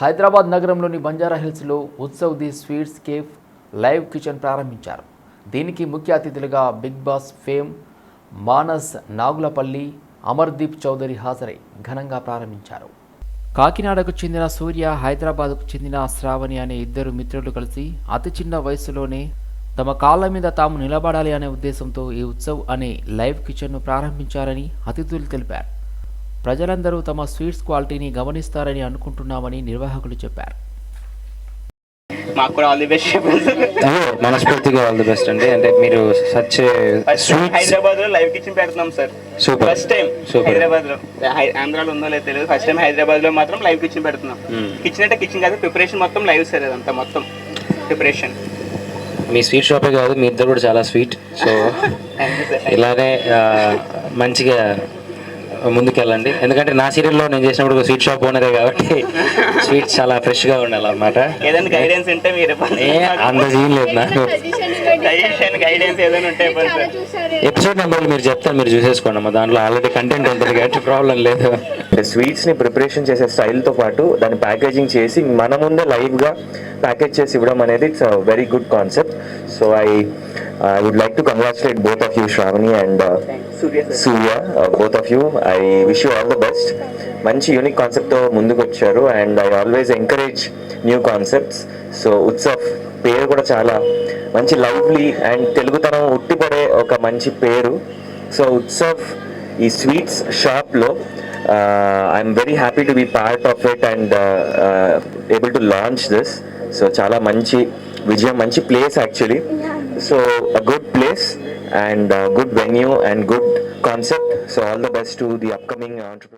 హైదరాబాద్ నగరంలోని బంజారా హిల్స్లో Utsav the sweets cafe live kitchen ప్రారంభించారు. దీనికి ముఖ్య అతిథులుగా big boss fame Manas Nagulapalli Amardeep Chowdary హాజరై ఘనంగా ప్రారంభించారు. కాకినాడకు చెందిన సూర్య హైదరాబాద్కు చెందిన శ్రావణి అనే ఇద్దరు మిత్రులు కలిసి అతి చిన్న వయసులోనే తమ కాళ్ళ మీద తాము నిలబడాలి అనే ఉద్దేశంతో ఈ ఉత్సవ్ అనే లైవ్ కిచెన్ను ప్రారంభించారని అతిథులు తెలిపారు. ప్రజలందరూ తమ స్వీట్స్ క్వాలిటీని గమనిస్తారని అనుకుంటున్నామని నిర్వాహకులు చెప్పారు. మాకు కూడా ఆల్ ది బెస్ట్. మనస్ఫూర్తిగా ఆల్ ది బెస్ట్ అండి. అంటే మీరు సచ్ హైదరాబాద్లో లైవ్ కిచెన్ పెడుతున్నాం సార్. Super. First time. హైదరాబాద్లో హై- ఆంధ్రాలో ఉందో లేదో తెలియదు. ఫస్ట్ టైం హైదరాబాద్లో మాత్రం లైవ్ కిచెన్ పెడుతున్నాం. కిచెన్ అంటే కిచెన్ కాదు ప్రిపరేషన్ మొత్తం లైవ్ సార్ అదంతా మొత్తం. ప్రిపరేషన్. మీ స్వీట్ షాపే కాదు మీ ఇద్దరు కూడా చాలా స్వీట్. సో ఇలానే మంచిగా ముందుకెళ్ళండి. ఎందుకంటే నా సీరియల్లో నేను చేసినప్పుడు ఒక స్వీట్ షాప్ ఓనరే కాబట్టి స్వీట్స్ చాలా ఫ్రెష్గా ఉండాలన్నమాట. ఏదైనా గైడెన్స్ ఉంటే మీరు ఏ అంత సీన్ లేదు నాకు. ఎపిసోడ్ నెంబర్లు మీరు చెప్తాను మీరు చూసేసుకోండి అమ్మా. దాంట్లో ఆల్రెడీ కంటెంట్ ఉంటుంది కాబట్టి ప్రాబ్లం లేదు. స్వీట్స్ని ప్రిపరేషన్ చేసే స్టైల్తో పాటు దాన్ని ప్యాకేజింగ్ చేసి మన ముందే లైవ్గా ప్యాకేజ్ చేసి ఇవ్వడం అనేది it's very good concept so I Uh, I would like to congratulate both of you, Shravani and Surya Surya, uh, both of you. I wish you all the best మంచి unique కాన్సెప్ట్తో ముందుకు వచ్చారు and I always encourage new concepts so Utsav పేరు కూడా చాలా మంచి lovely and తెలుగుతనం ఉట్టిపడే ఒక మంచి పేరు. సో ఉత్సవ్ ఈ స్వీట్స్ షాప్లో I'm very happy to be part of it and able to launch this so చాలా మంచి విజయం మంచి place actually so a good place and good venue and good concept. So all the best to the upcoming entrepreneur